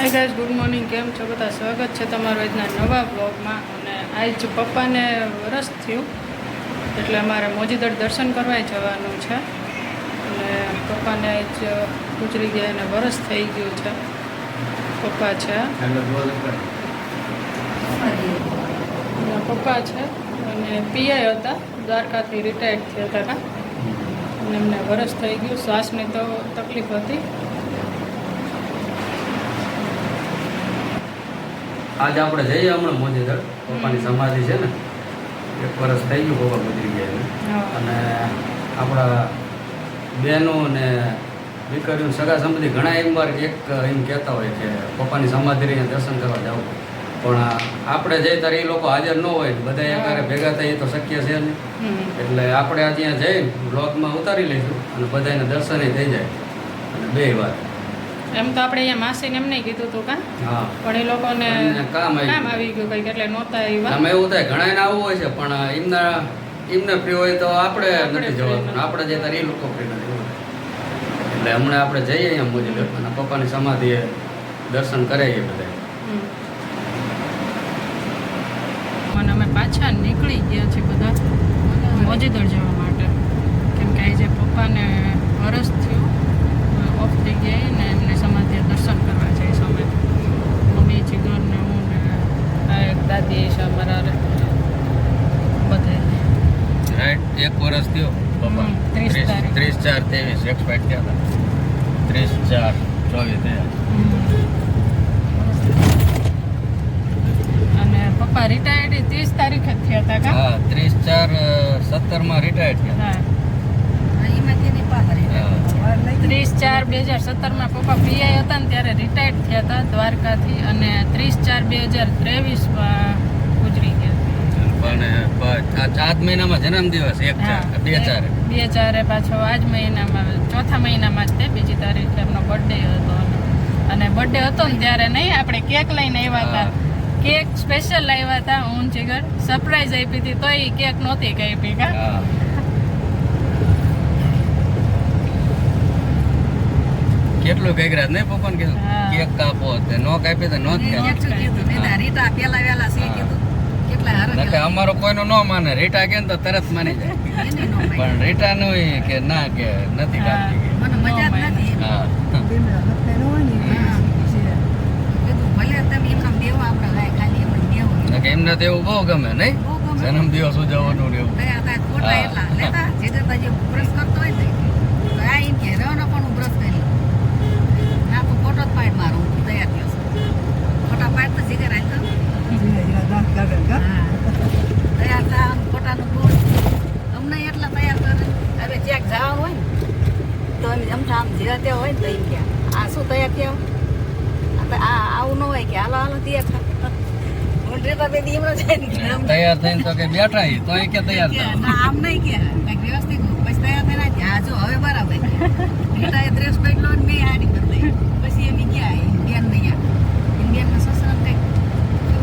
Hi guys good morning કેમ છો બધા? સ્વાગત છે તમારું આજના નવા બ્લોગમાં અને આજ પપ્પાને વરસ થયું એટલે અમારે મોજીદળ દર્શન કરવા જવાનું છે. અને પપ્પાને આજ ગુજરી ગયા અને વરસ થઈ ગયું છે. પપ્પા છે. પપ્પા છે. અને પીઆઈ હતા દ્વારકાથી રિટાયર્ડ થયા હતા? અને એમને વરસ થઈ ગયું. શ્વાસની તો તકલીફ હતી. આજે આપણે જઈએ હમણાં મોજીદળ પપ્પાની સમાધિ છે ને. એક વર્ષ થઈ ગયું પપ્પા ગુજરી ગયા. અને આપણા બહેનો ને દીકરીઓ સગા સંબંધી ઘણા એમ વાર એક એમ કહેતા હોય કે પપ્પાની સમાધિ રહીને દર્શન કરવા જાઓ. પણ આપણે જઈએ ત્યારે એ લોકો હાજર ન હોય. બધા એક ભેગા થઈએ તો શક્ય છે નહીં. એટલે આપણે આ ત્યાં જઈ બ્લોગમાં ઉતારી લઈશું અને બધાને દર્શન થઈ જાય. અને બે વાર એમ તો આપણે અહીંયા માસીને એમ નહીં કીધું હતું કાં? હા. પણ એ લોકોને કામ આવી કામ ગયું. આવી ગયું કંઈક એટલે નહોતા આવ્યા અમે એવું થાય ઘણા ને આવવું હોય છે પણ એમના એમને ફ્રી હોય તો આપણે નથી જવાનું. આપણે જે તારે એ લોકો ફ્રી નથી એટલે હમણાં આપણે જઈએ અહીંયા મોજી અને પપ્પાની સમાધિએ દર્શન કરાવીએ બધા અને અમે પાછા નીકળી ગયા છીએ બધા મોજીદળ જવા માટે. કેમ કે આજે પપ્પાને વરસ થયું ઓફ થઈ ગયા ને એમને સમાધિએ દર્શન કરવા જઈશું અમે મમ્મી જીગર ને હું ને આ એક દાદી છે અમારા બધે રાઈટ એક વર્ષ થયો પપ્પા. હમ, ત્રીસ ત્રીસ- તારીખ. ત્રીસ ચાર ત્રેવીસ એક્સપાયર થયા હતા. ત્રીસ ચાર ચોવીસ અને પપ્પા રિટાયર્ડ ત્રીસ તારીખે થયા હતા કા? હા ત્રીસ ચાર સત્તરમાં રિટાયર્ડ થયા હા. ત્રીસ ચાર બે હજાર સત્તરમાં પપ્પા પીઆઈ હતા ને ત્યારે રિટાયર્ડ થયા હતા દ્વારકાથી. અને ત્રીસ ચાર બે હજાર ત્રેવીસમાં પણ સાત આ ચાર મહિનામાં જન્મદિવસ એક ચાર બે ચાર. બે ચારે પાછો આજ મહિનામાં ચોથા મહિનામાં જ તે બીજી તારીખે એમનો બર્થડે હતો અને બર્થડે હતો ને ત્યારે નહીં આપણે કેક લઈને આવ્યા હતા. કેક સ્પેશિયલ લાવ્યા હતા હું ને જીગર સરપ્રાઈઝ આપી હતી તોય કેક નહોતી કાપી કા? કેટલું કંઈક રાત નહીં પપ્પાને કીધું? હા. કેક કાપો તે. નો કાપી તો નો જ કાપી નકે અમારો કોઈનો ન માને. રીટા કે તો તરત માની જાય. પણ રીટા નું કે ના કે નથી કાપી હા. એમને તો એવું બહુ ગમે નહીં? જન્મ દિવસ ઉજવવાનું ને એવું. આ મારું તૈયાર ફોટા પાડ તો જીગર આવું ન હોય કે અમને એટલા તૈયાર થા હું ડ્રેસા બેદી એમનો હોય ને કે શું તૈયાર થઈને તો કે બેઠા તો એ કે તૈયાર કે ના આમ નહીં કે. કંઈક વ્યવસ્થિત પછી તૈયાર થઈને આ જો હવે બરાબર બેટા એ ડ્રેસ પહેરલો ને મેં હાડી બદલાઈ. પછી એમ ગયા ઇન્ડિયન ને અહીંયા ઇન્ડિયન ના સસરા કંઈક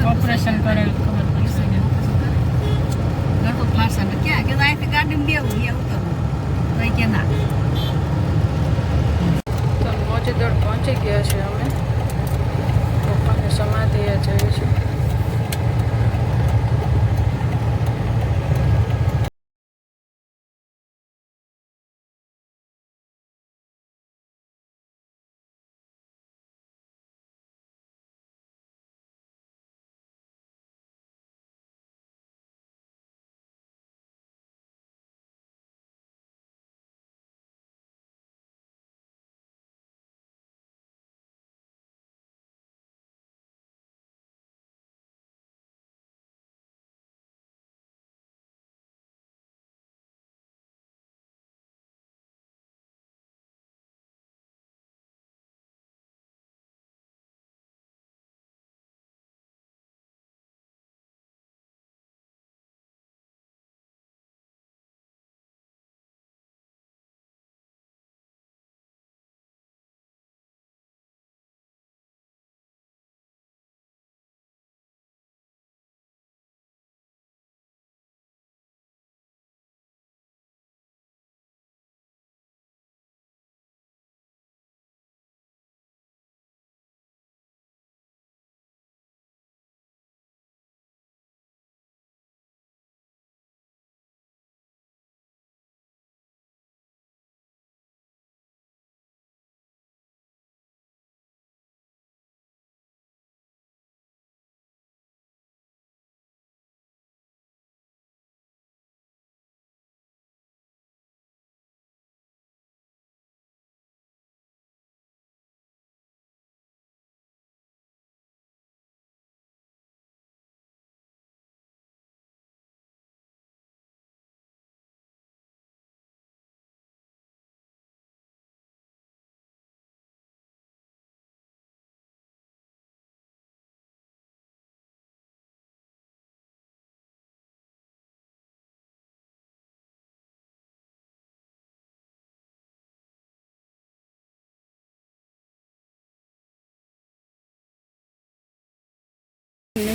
ઓપરેશન કરેલ ખબર પડશે કે ઘર તો ને ક્યાં? કે અહીંથી ગાડીમાં બેવું એ ઉતરવું તો એ કે ના.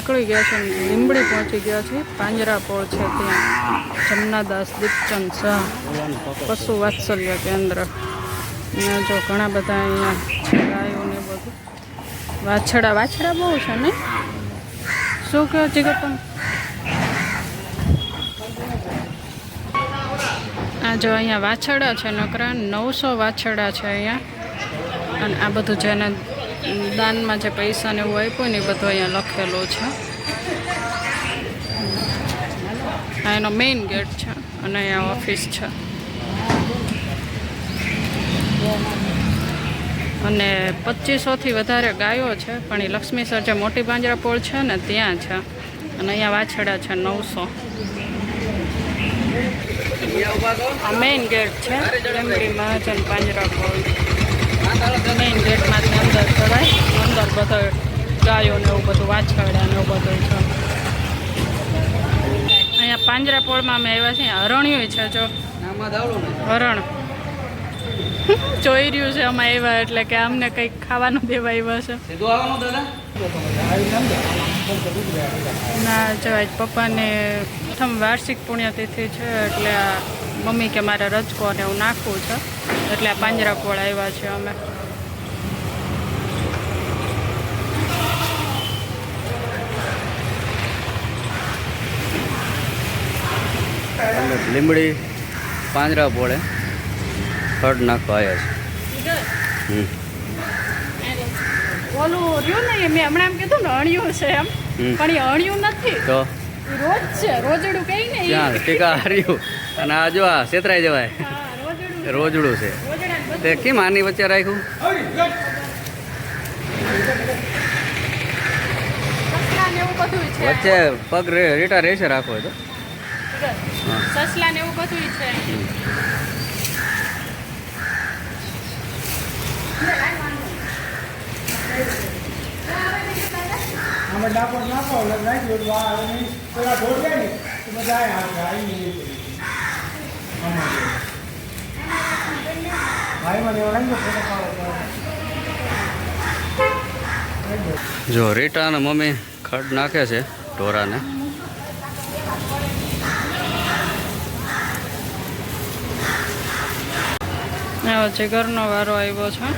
નીકળી ગયા છે લીંબડી પહોંચી ગયા છે. પાંજરાપોળ છે ત્યાં. જમનાદાસ દીપચંદ શાહ પશુ વાત્સલ્ય કેન્દ્ર. અહીંયા જો ઘણા બધા અહીંયા ગાયો ને બધું. વાછડા વાછડા બહુ છે ને શું કહો જીગર તમે આ જો અહીંયા વાછડા છે નકરા, નવસો વાછડા છે અહીંયા. અને આ બધું જેને દાનમાં જે પૈસા ને એવું આપ્યું ને એ બધું અહીંયા લખેલું છે. આ એનો મેઇન ગેટ છે અને અહીંયા ઓફિસ છે. અને પચીસોથી વધારે ગાયો છે, પણ એ લક્ષ્મીસર જે મોટી પાંજરાપોળ છે ને ત્યાં છે. અને અહીંયા વાછડા છે નવસો. આ મેઇન ગેટ છે લીમડી મહાજન પાંજરાપોળ મેઇન ગેટમાંથી અંદર ચડાય. અંદર બધો ગાયો ને એવું બધું વાછરડા ને એવું બધું છે. અહીંયા પાંજરાપોળમાં અમે આવ્યા છીએ. હરણ્યું છે જો. હરણ. જોઈ રહ્યું છે અમે આવ્યા એટલે કે અમને કંઈક ખાવાનું દેવા આવ્યા છે. ના જો આજ પપ્પાને પ્રથમ વાર્ષિક પુણ્યતિથિ છે એટલે આ મમ્મી કે મારે રજકો ને એવું નાખવું છે. એટલે આ પાંજરાપોળ આવ્યા છે અમે. લીમડી પાંજરા પોળે ફળ નાખવા આવ્યા છે. ઓલું રહ્યું ને મેં હમણાં એમ કીધું ને અણિયું છે એમ. પણ એ અણિયું નથી. તો? રોજ છે રોજડું કઈ ને. ટીકા હાર્યું. અને આ જો આ છેતરાઈ જવાય. રોજડું રોજડું છે. તે કેમ આની વચ્ચે રાખ્યું? સસલા ને એવું બધું છે વચ્ચે પગ રે રીટા રેસે રાખો તો સસલા ને એવું બધું છે. અમે ડાકોર નાખો નાખી પેલા ઢોળ જાય ને તો બધા જો રીટા અને મમ્મી ખડ નાખે છે ઢોરાને. આવો ઘરનો વારો આવ્યો છે.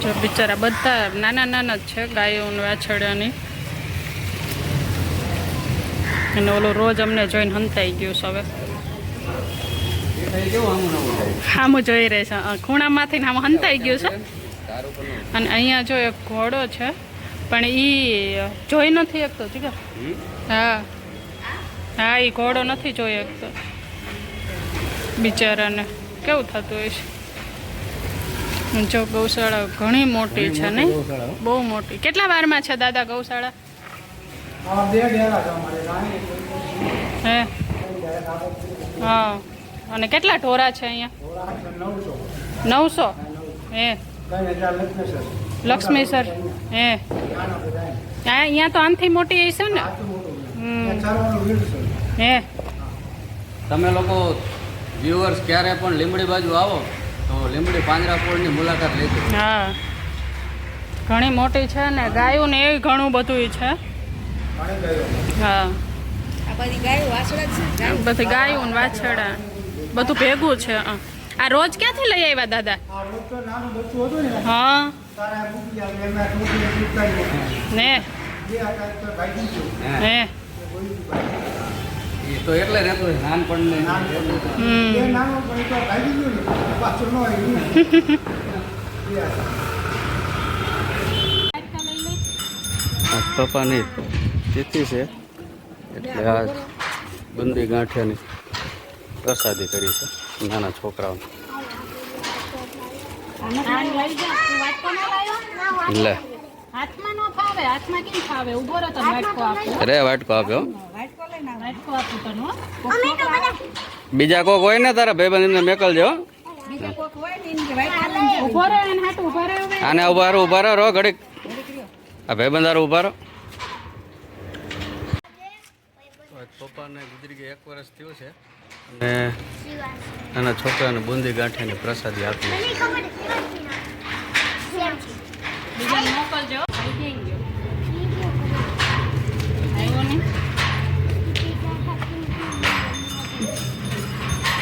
જો બિચારા બધા નાના નાના જ છે ગાયો ને વાછરડાની. અને ઓલું રોજ અમને જોઈને હંતાઈ ગયું છે હવે. આમ જોઈ રહે છે. ખૂણામાંથી ને આમ હંતાઈ ગયું છે. અને અહીંયા જો એક ઘોડો છે. પણ એ જોઈ નથી એકતો જીગર હા. હા એ ઘોડો નથી જોઈ શકતો. બિચારાને કેવું થતું હોય છે? જો ગૌશાળા ઘણી મોટી છે નહીં? બહુ મોટી. કેટલા વારમાં છે દાદા ગૌશાળા આ બે ડેરા છે અમારે રાણી હે? હા. અને કેટલા ઢોરા છે અહીંયા? નવસો? હે? લક્ષ્મી સર. હે? અહીંયા તો આનથી મોટી હશે ને? હે? તમે લોકો વ્યુઅર્સ ક્યારે પણ લીમડી બાજુ આવો તો લીમડી પાંજરાપોળની મુલાકાત લેજો હા. ઘણી મોટી છે ને ગાયું ને એ ઘણું બધું છે. હા. આ બધી ગાયો ને વાછડા બધું ભેગું છે હા. આ રોજ ક્યાંથી લઈ આવ્યા દાદા? આ રોજ તો નાનું બચ્ચું હતું ને હા. ને? હે. એ તો એટલે રહેતો નાનપણને નાનું હમ તિથિ છે. એટલે આ બંદી ગાંઠિયાની પ્રસાદી કરી છે નાના છોકરાઓને લે. તો વાટકો આપ્યો. બીજા કોક હોય ને તારા ભાઈબંધને મેકલજો. આને ઊભા રહો ઊભા રહો ઘડીક. આ ભાઈબંધ ઊભા રહો. પપ્પાને ગુજરી ગયા એક વર્ષ થયું છે. અને નાના છોકરાને બુંદી ગાંઠિયાની પ્રસાદી આપી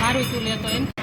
મારું તું લેતો એમ.